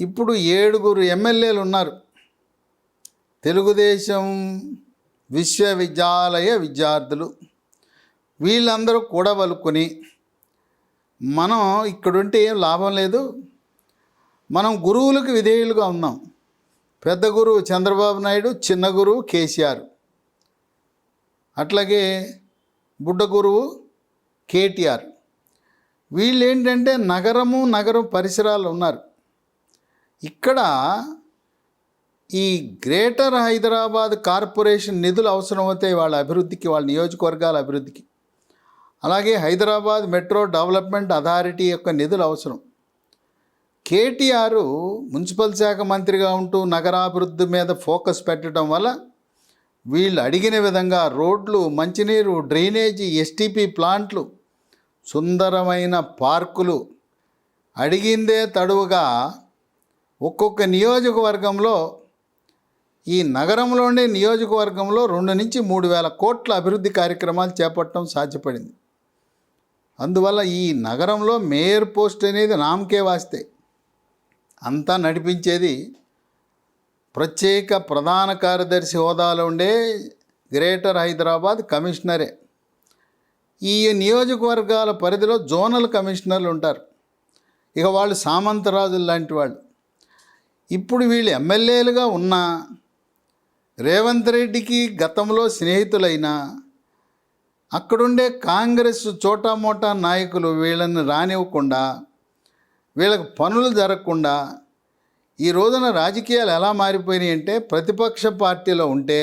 ఇప్పుడు ఏడుగురు ఎమ్మెల్యేలు ఉన్నారు. తెలుగుదేశం విశ్వవిద్యాలయ విద్యార్థులు వీళ్ళందరూ కూడవలుకొని మనం ఇక్కడుంటే ఏం లాభం లేదు. మనం గురువులకు విధేయులుగా ఉన్నాం. పెద్ద గురువు చంద్రబాబు నాయుడు చిన్న గురువు కేసీఆర్. అట్లాగే బుడ్డ గురువు కేటీఆర్. వీళ్ళు ఏంటంటే నగరము నగరం పరిసరాలు ఉన్నారు. ఇక్కడ ఈ గ్రేటర్ హైదరాబాద్ కార్పొరేషన్ నిధులు అవసరమవుతాయి వాళ్ళ అభివృద్ధికి వాళ్ళ నియోజకవర్గాల అభివృద్ధికి. అలాగే హైదరాబాద్ మెట్రో డెవలప్మెంట్ అథారిటీ యొక్క నిధులు అవసరం. కేటీఆర్ మున్సిపల్ శాఖ మంత్రిగా ఉంటూ నగరాభివృద్ధి మీద ఫోకస్ పెట్టడం వల్ల వీళ్ళు అడిగిన విధంగా రోడ్లు మంచినీరు డ్రైనేజీ ఎస్టీపీ ప్లాంట్లు సుందరమైన పార్కులు అడిగిందే తడువుగా ఒక్కొక్క నియోజకవర్గంలో ఈ నగరంలోనే నియోజకవర్గంలో రెండు నుంచి మూడు వేల కోట్ల అభివృద్ధి కార్యక్రమాలు చేపట్టడం సాధ్యపడింది. అందువల్ల ఈ నగరంలో మేయర్ పోస్ట్ అనేది నామకే వాస్తే. అంతా నడిపించేది ప్రత్యేక ప్రధాన కార్యదర్శి హోదాలో ఉండే గ్రేటర్ హైదరాబాద్ కమిషనరే. ఈ నియోజకవర్గాల పరిధిలో జోనల్ కమిషనర్లు ఉంటారు. ఇక వాళ్ళు సామంతరాజులు లాంటి వాళ్ళు. ఇప్పుడు వీళ్ళు ఎమ్మెల్యేలుగా ఉన్నా రేవంత్ రెడ్డికి గతంలో స్నేహితులైనా అక్కడుండే కాంగ్రెస్ చోటా మోటా నాయకులు వీళ్ళని రానివ్వకుండా వీళ్ళకి పనులు జరగకుండా ఈ రోజున రాజకీయాలు ఎలా మారిపోయినాయి అంటే ప్రతిపక్ష పార్టీలో ఉంటే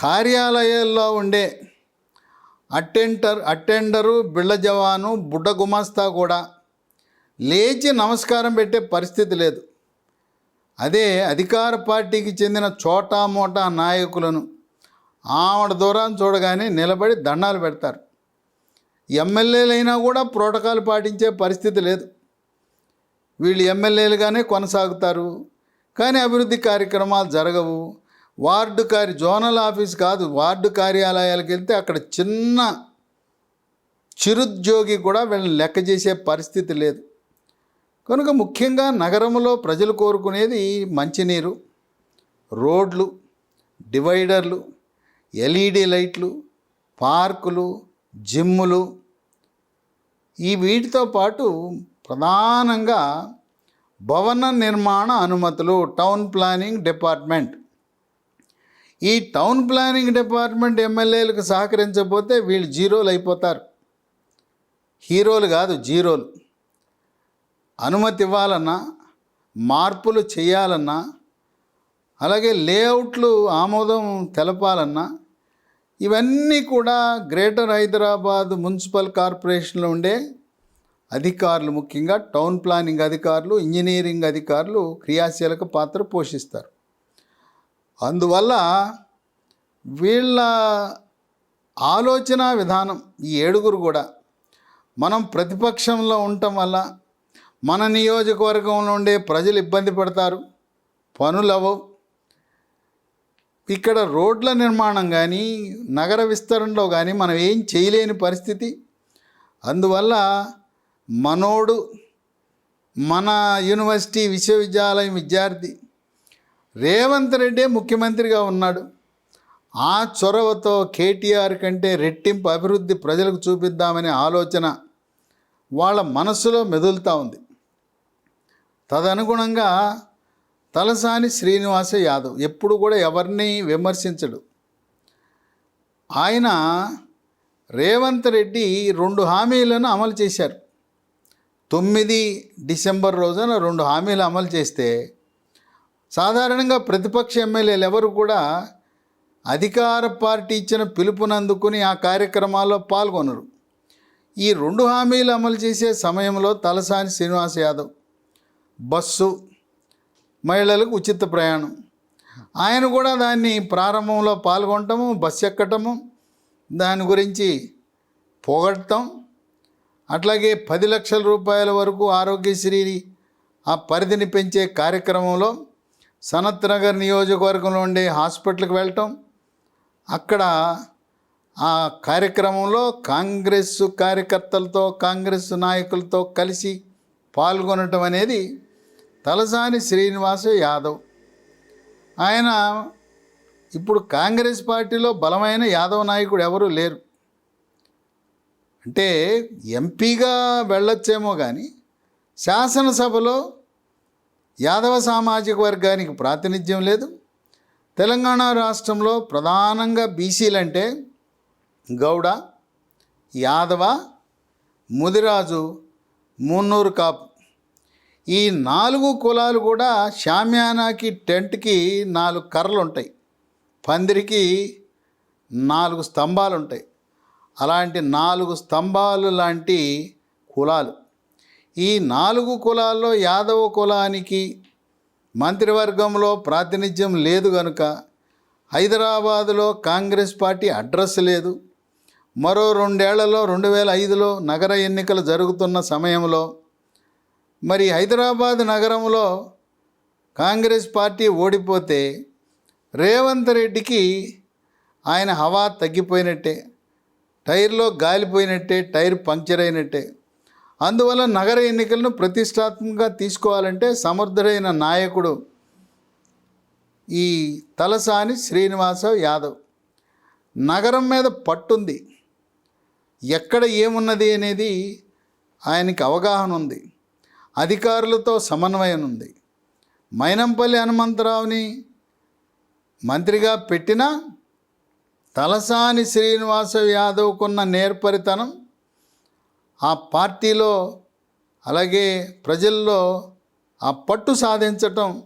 కార్యాలయాల్లో ఉండే అటెండర్ అటెండరు బిళ్ళ జవాను బుడ్డ గుమాస్తా కూడా లేచి నమస్కారం పెట్టే పరిస్థితి లేదు. అదే అధికార పార్టీకి చెందిన చోటా మోటా నాయకులను ఆవిడ దూరాన్ని చూడగానే నిలబడి దండాలు పెడతారు. ఎమ్మెల్యేలైనా కూడా ప్రోటోకాల్ పాటించే పరిస్థితి లేదు. వీళ్ళు ఎమ్మెల్యేలుగానే కొనసాగుతారు. కానీ అభివృద్ధి కార్యక్రమాలు జరగవు. వార్డు కార్య జోనల్ ఆఫీస్ కాదు వార్డు కార్యాలయాలకు వెళ్తే అక్కడ చిన్న చిరుద్యోగి కూడా వీళ్ళని లెక్క చేసే పరిస్థితి లేదు. కనుక ముఖ్యంగా నగరంలో ప్రజలు కోరుకునేది మంచినీరు రోడ్లు డివైడర్లు ఎల్ఈడి లైట్లు పార్కులు జిమ్ములు. ఈ వీటితో పాటు ప్రధానంగా భవన నిర్మాణ అనుమతులు టౌన్ ప్లానింగ్ డిపార్ట్మెంట్. ఈ టౌన్ ప్లానింగ్ డిపార్ట్మెంట్ ఎమ్మెల్యేలకు సహకరించకపోతే వీళ్ళు జీరోలు అయిపోతారు. హీరోలు కాదు జీరోలు. అనుమతి ఇవ్వాలన్నా మార్పులు చేయాలన్నా అలాగే లేఅవుట్లు ఆమోదం తెలపాలన్నా ఇవన్నీ కూడా గ్రేటర్ హైదరాబాద్ మున్సిపల్ కార్పొరేషన్లో ఉండే అధికారులు ముఖ్యంగా టౌన్ ప్లానింగ్ అధికారులు ఇంజనీరింగ్ అధికారులు క్రియాశీలక పాత్ర పోషిస్తారు. అందువల్ల వీళ్ళ ఆలోచన విధానం ఈ ఏడుగురు కూడా మనం ప్రతిపక్షంలో ఉండటం వల్ల మన నియోజకవర్గంలో ఉండే ప్రజలు ఇబ్బంది పడతారు పనులు అవ్వవు. ఇక్కడ రోడ్ల నిర్మాణం కానీ నగర విస్తరణలో కానీ మనం ఏం చేయలేని పరిస్థితి. అందువల్ల మనోడు మన యూనివర్సిటీ విశ్వవిద్యాలయం విద్యార్థి రేవంత్ రెడ్డే ముఖ్యమంత్రిగా ఉన్నాడు. ఆ చొరవతో కేటీఆర్ కంటే రెట్టింపు అభివృద్ధి ప్రజలకు చూపిద్దామనే ఆలోచన వాళ్ళ మనస్సులో మెదులుతూ ఉంది. తదనుగుణంగా తలసాని శ్రీనివాస యాదవ్ ఎప్పుడు కూడా ఎవరిని విమర్శించడు. ఆయన రేవంత్ రెడ్డి రెండు హామీలను అమలు చేశారు. తొమ్మిది డిసెంబర్ రోజున రెండు హామీలు అమలు చేస్తే సాధారణంగా ప్రతిపక్ష ఎమ్మెల్యేలు ఎవరు కూడా అధికార పార్టీ ఇచ్చిన పిలుపునందుకుని ఆ కార్యక్రమాల్లో పాల్గొనరు. ఈ రెండు హామీలు అమలు చేసే సమయంలో తలసాని శ్రీనివాస్ యాదవ్ బస్సు మహిళలకు ఉచిత ప్రయాణం. ఆయన కూడా దాన్ని ప్రారంభంలో పాల్గొనటము బస్సు ఎక్కటము దాని గురించి పొగడటం అట్లాగే పది లక్షల రూపాయల వరకు ఆరోగ్యశ్రీ ఆ పరిధిని పెంచే కార్యక్రమంలో సనత్ నగర్ నియోజకవర్గంలో ఉండే హాస్పిటల్కి వెళ్ళటం అక్కడ ఆ కార్యక్రమంలో కాంగ్రెస్ కార్యకర్తలతో కాంగ్రెస్ నాయకులతో కలిసి పాల్గొనటం అనేది తలసాని శ్రీనివాస యాదవ్. ఆయన ఇప్పుడు కాంగ్రెస్ పార్టీలో బలమైన యాదవ్ నాయకుడు ఎవరూ లేరు. అంటే ఎంపీగా వెళ్ళొచ్చేమో కానీ శాసనసభలో యాదవ సామాజిక వర్గానికి ప్రాతినిధ్యం లేదు. తెలంగాణ రాష్ట్రంలో ప్రధానంగా బీసీలంటే గౌడ యాదవ ముదిరాజు మున్నూరు కాపు. ఈ నాలుగు కులాలు కూడా షామ్యానాకి టెంట్కి నాలుగు కర్రలు ఉంటాయి పందిరికి నాలుగు స్తంభాలు ఉంటాయి అలాంటి నాలుగు స్తంభాలు లాంటి కులాలు. ఈ నాలుగు కులాల్లో యాదవ కులానికి మంత్రివర్గంలో ప్రాతినిధ్యం లేదు కనుక హైదరాబాదులో కాంగ్రెస్ పార్టీ అడ్రస్ లేదు. మరో రెండేళ్ళలో రెండు వేల ఐదులో నగర ఎన్నికలు జరుగుతున్న సమయంలో మరి హైదరాబాద్ నగరంలో కాంగ్రెస్ పార్టీ ఓడిపోతే రేవంత్ రెడ్డికి ఆయన హవా తగ్గిపోయినట్టే టైర్లో గాలిపోయినట్టే టైర్ పంక్చర్ అయినట్టే. అందువల్ల నగర ఎన్నికలను ప్రతిష్టాత్మకంగా తీసుకోవాలంటే సమర్థుడైన నాయకుడు ఈ తలసాని శ్రీనివాస యాదవ్. నగరం మీద పట్టుంది. ఎక్కడ ఏమున్నది అనేది ఆయనకి అవగాహన ఉంది అధికారులతో సమన్వయం ఉంది మైనంపల్లి హనుమంతరావుని మంత్రిగా పెట్టిన తలసాని శ్రీనివాస యాదవ్కున్న నేర్పరితనం ఆ పార్టీలో అలాగే ప్రజల్లో ఆ పట్టు సాధించటం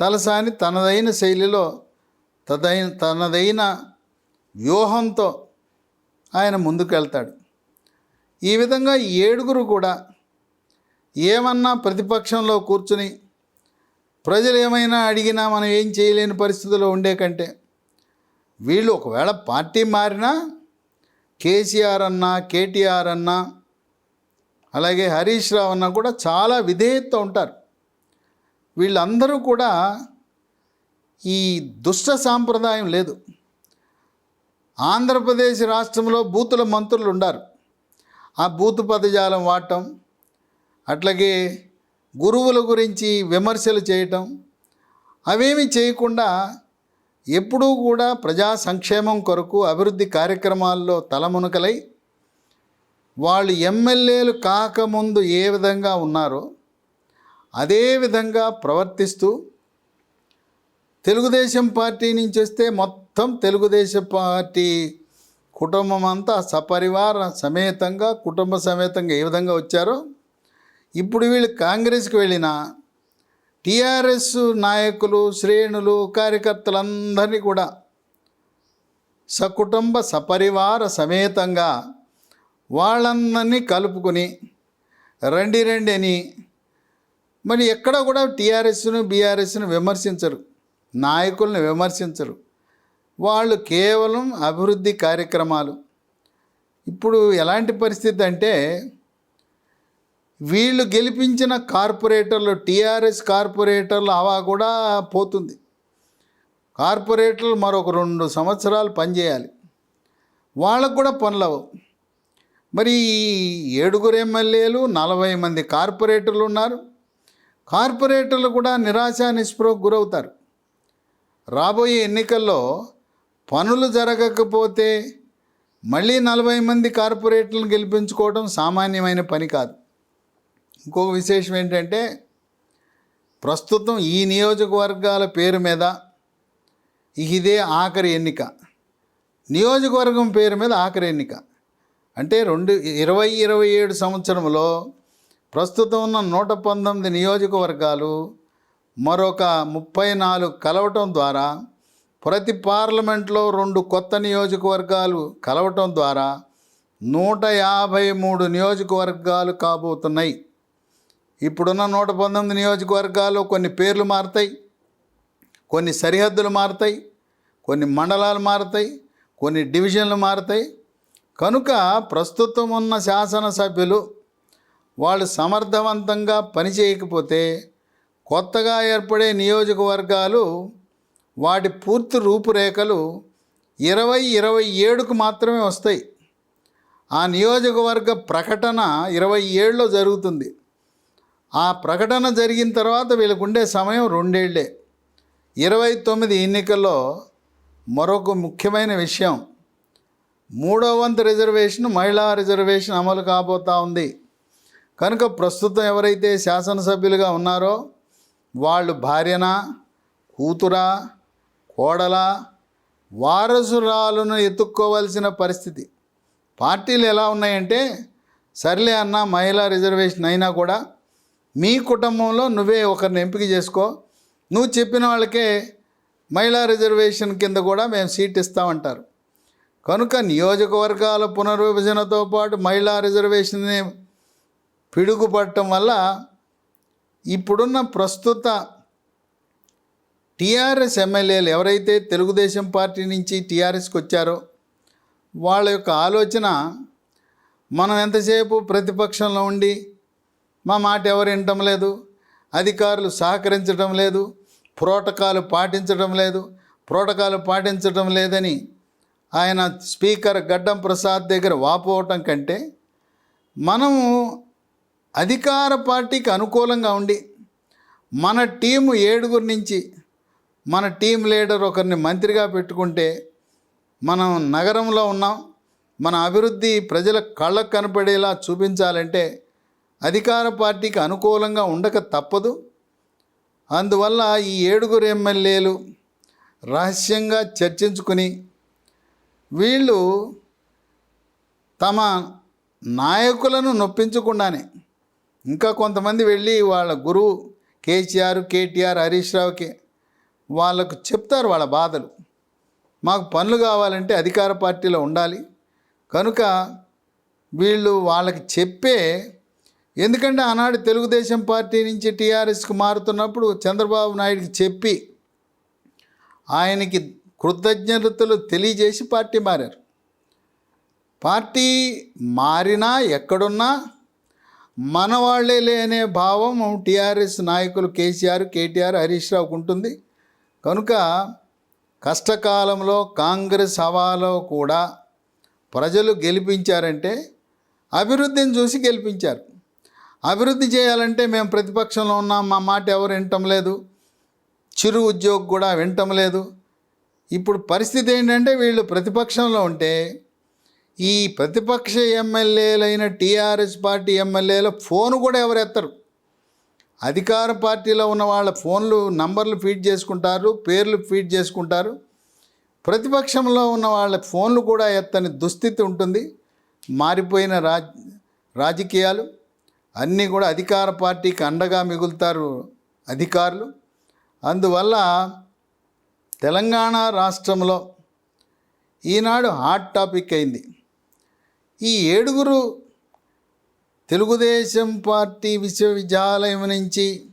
తలసాని తనదైన శైలిలో తదైన తనదైన వ్యూహంతో ఆయన ముందుకెళ్తాడు. ఈ విధంగా ఏడుగురు కూడా ఏమన్నా ప్రతిపక్షంలో కూర్చుని ప్రజలు ఏమైనా అడిగినా మనం ఏం చేయలేని పరిస్థితిలో ఉండే కంటే వీళ్ళు ఒకవేళ పార్టీ మారినా కేసీఆర్ అన్నా కేటీఆర్ అన్నా అలాగే హరీష్ రావు అన్నా కూడా చాలా విధేయత ఉంటారు. వీళ్ళందరూ కూడా ఈ దుష్ట సాంప్రదాయం లేదు. ఆంధ్రప్రదేశ్ రాష్ట్రంలో బూతుల మంత్రులు ఉండారు. ఆ బూతు పదజాలం వాడటం అట్లాగే గురువుల గురించి విమర్శలు చేయటం అవేమి చేయకుండా ఎప్పుడూ కూడా ప్రజా సంక్షేమం కొరకు అభివృద్ధి కార్యక్రమాల్లో తలమునకలై వాళ్ళు ఎమ్మెల్యేలు కాకముందు ఏ విధంగా ఉన్నారో అదే విధంగా ప్రవర్తిస్తూ తెలుగుదేశం పార్టీ నుంచి వస్తే మొత్తం తెలుగుదేశం పార్టీ కుటుంబం అంతా సపరివార సమేతంగా కుటుంబ సమేతంగా ఏ విధంగా వచ్చారో ఇప్పుడు వీళ్ళు కాంగ్రెస్కి వెళ్ళిన టీఆర్ఎస్ నాయకులు శ్రేణులు కార్యకర్తలందరినీ కూడా సకుటుంబ సపరివార సమేతంగా వాళ్ళందరినీ కలుపుకొని రండి రండి అని మరి ఎక్కడ కూడా టీఆర్ఎస్ను బీఆర్ఎస్ను విమర్శించరు. నాయకులను విమర్శించరు. వాళ్ళు కేవలం అభివృద్ధి కార్యక్రమాలు. ఇప్పుడు ఎలాంటి పరిస్థితి అంటే వీళ్ళు గెలిపించిన కార్పొరేటర్లు టీఆర్ఎస్ కార్పొరేటర్లు అవా కూడా పోతుంది. కార్పొరేటర్లు మరొక రెండు సంవత్సరాలు పనిచేయాలి. వాళ్ళకు కూడా పనులవు మరి ఈ ఏడుగురు ఎమ్మెల్యేలు నలభై మంది కార్పొరేటర్లు ఉన్నారు. కార్పొరేటర్లు కూడా నిరాశ నిస్పృహకు గురవుతారు. రాబోయే ఎన్నికల్లో పనులు జరగకపోతే మళ్ళీ నలభై మంది కార్పొరేటర్లను గెలిపించుకోవడం సామాన్యమైన పని కాదు. ఇంకొక విశేషం ఏంటంటే ప్రస్తుతం ఈ నియోజకవర్గాల పేరు మీద ఇదే ఆఖరి ఎన్నిక. నియోజకవర్గం పేరు మీద ఆఖరి ఎన్నిక. అంటే రెండు ఇరవై ఇరవై ఏడు సంవత్సరంలో ప్రస్తుతం ఉన్న నూట పంతొమ్మిది నియోజకవర్గాలు మరొక ముప్పై నాలుగు కలవటం ద్వారా ప్రతి పార్లమెంట్లో రెండు కొత్త నియోజకవర్గాలు కలవటం ద్వారా నూట యాభై మూడు నియోజకవర్గాలు కాబోతున్నాయి. ఇప్పుడున్న నూట పంతొమ్మిది నియోజకవర్గాలు కొన్ని పేర్లు మారుతాయి కొన్ని సరిహద్దులు మారుతాయి కొన్ని మండలాలు మారుతాయి కొన్ని డివిజన్లు మారుతాయి. కనుక ప్రస్తుతం ఉన్న శాసనసభ్యులు వాళ్ళు సమర్థవంతంగా పనిచేయకపోతే కొత్తగా ఏర్పడే నియోజకవర్గాలు వాటి పూర్తి రూపురేఖలు ఇరవై ఇరవై ఏడుకు మాత్రమే వస్తాయి. ఆ నియోజకవర్గ ప్రకటన ఇరవై ఏడులో జరుగుతుంది. ఆ ప్రకటన జరిగిన తర్వాత వీళ్ళకు ఉండే సమయం రెండేళ్ళే. ఇరవై తొమ్మిది ఎన్నికల్లో మరొక ముఖ్యమైన విషయం. మూడో వంతు రిజర్వేషన్ మహిళా రిజర్వేషన్ అమలు కాబోతా ఉంది. కనుక ప్రస్తుతం ఎవరైతే శాసనసభ్యులుగా ఉన్నారో వాళ్ళు భార్యనా కూతురా కోడలా వారసురాలను ఎత్తుక్కోవాల్సిన పరిస్థితి. పార్టీలు ఎలా ఉన్నాయంటే సర్లే అన్న మహిళా రిజర్వేషన్ అయినా కూడా మీ కుటుంబంలో నువ్వే ఒకరిని ఎంపిక చేసుకో. నువ్వు చెప్పిన వాళ్ళకే మహిళా రిజర్వేషన్ కింద కూడా మేము సీట్ ఇస్తామంటారు. కనుక నియోజకవర్గాల పునర్విభజనతో పాటు మహిళా రిజర్వేషన్ని పిడుగుపడటం వల్ల ఇప్పుడున్న ప్రస్తుత టీఆర్ఎస్ ఎమ్మెల్యేలు ఎవరైతే తెలుగుదేశం పార్టీ నుంచి టీఆర్ఎస్కి వచ్చారో వాళ్ళ యొక్క ఆలోచన మనం ఎంతసేపు ప్రతిపక్షంలో ఉండి మా మాట ఎవరు వినటం లేదు. అధికారులు సహకరించడం లేదు. ప్రోటకాలు పాటించడం లేదు. ప్రోటకాలు పాటించడం లేదని ఆయన స్పీకర్ గడ్డం ప్రసాద్ దగ్గర వాపోవటం కంటే మనము అధికార పార్టీకి అనుకూలంగా ఉండి మన టీము ఏడుగురు నుంచి మన టీం లీడర్ ఒకరిని మంత్రిగా పెట్టుకుంటే మనం నగరంలో ఉన్నాం. మన అభివృద్ధి ప్రజల కళ్ళకు కనపడేలా చూపించాలంటే అధికార పార్టీకి అనుకూలంగా ఉండక తప్పదు. అందువల్ల ఈ ఏడుగురు ఎమ్మెల్యేలు రహస్యంగా చర్చించుకుని వీళ్ళు తమ నాయకులను నొప్పించకుండానే ఇంకా కొంతమంది వెళ్ళి వాళ్ళ గురువు కేసీఆర్ కేటీఆర్ హరీష్ రావుకి వాళ్ళకు చెప్తారు వాళ్ళ బాధలు. మాకు పనులు కావాలంటే అధికార పార్టీలో ఉండాలి. కనుక వీళ్ళు వాళ్ళకి చెప్పే ఎందుకంటే ఆనాడు తెలుగుదేశం పార్టీ నుంచి టీఆర్ఎస్కి మారుతున్నప్పుడు చంద్రబాబు నాయుడికి చెప్పి ఆయనకి కృతజ్ఞతలు తెలియజేసి పార్టీ మారారు. పార్టీ మారినా ఎక్కడున్నా మనవాళ్ళే లేనే భావం టీఆర్ఎస్ నాయకులు కేసీఆర్ కేటీఆర్ హరీష్ రావుకు ఉంటుంది. కనుక కష్టకాలంలో కాంగ్రెస్ హవాలో కూడా ప్రజలు గెలిపించారంటే అభివృద్ధిని చూసి గెలిపించారు. అభివృద్ధి చేయాలంటే మేము ప్రతిపక్షంలో ఉన్నాం మా మాట ఎవరు వినటం లేదు చిరు ఉద్యోగి కూడా వినటం లేదు. ఇప్పుడు పరిస్థితి ఏంటంటే వీళ్ళు ప్రతిపక్షంలో ఉంటే ఈ ప్రతిపక్ష ఎమ్మెల్యేలైన టీఆర్ఎస్ పార్టీ ఎమ్మెల్యేల ఫోన్ కూడా ఎవరు ఎత్తరు. అధికార పార్టీలో ఉన్న వాళ్ళ ఫోన్లు నంబర్లు ఫీడ్ చేసుకుంటారు పేర్లు ఫీడ్ చేసుకుంటారు. ప్రతిపక్షంలో ఉన్న వాళ్ళ ఫోన్లు కూడా ఎత్తని దుస్థితి ఉంటుంది. మారిపోయిన రాజ్ రాజకీయాలు అన్నీ కూడా అధికార పార్టీకి అండగా మిగులుతారు అధికారులు. అందువల్ల తెలంగాణ రాష్ట్రంలో ఈనాడు హాట్ టాపిక్ అయింది. ఈ ఏడుగురు తెలుగుదేశం పార్టీ విశ్వవిద్యాలయం నుంచి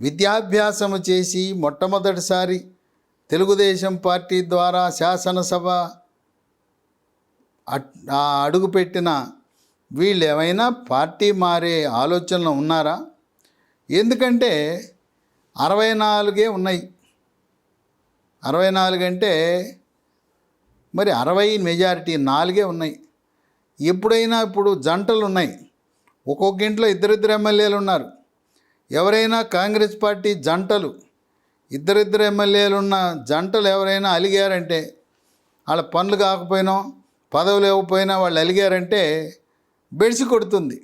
విద్యాభ్యాసము చేసి మొట్టమొదటిసారి తెలుగుదేశం పార్టీ ద్వారా శాసనసభ అట్- ఆ అడుగుపెట్టిన వీళ్ళు ఏమైనా పార్టీ మారే ఆలోచనలో ఉన్నారా? ఎందుకంటే అరవై నాలుగే ఉన్నాయి. అరవై నాలుగు అంటే మరి అరవై మెజారిటీ నాలుగే ఉన్నాయి. ఎప్పుడైనా ఇప్పుడు జంటలు ఉన్నాయి ఒక్కొక్క ఇంట్లో ఇద్దరిద్దరు ఎమ్మెల్యేలు ఉన్నారు. ఎవరైనా కాంగ్రెస్ పార్టీ జంటలు ఇద్దరిద్దరు ఎమ్మెల్యేలు ఉన్న జంటలు ఎవరైనా అలిగారంటే వాళ్ళ పనులు కాకపోయినా పదవులు ఇవ్వకపోయినా వాళ్ళు అలిగారంటే బెడిసి కొడుతుంది.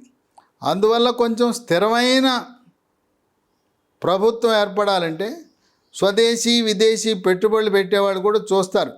అందువల్ల కొంచెం స్థిరమైన ప్రభుత్వం ఏర్పడాలంటే స్వదేశీ విదేశీ పెట్టుబడులు పెట్టేవాళ్ళు కూడా చూస్తారు.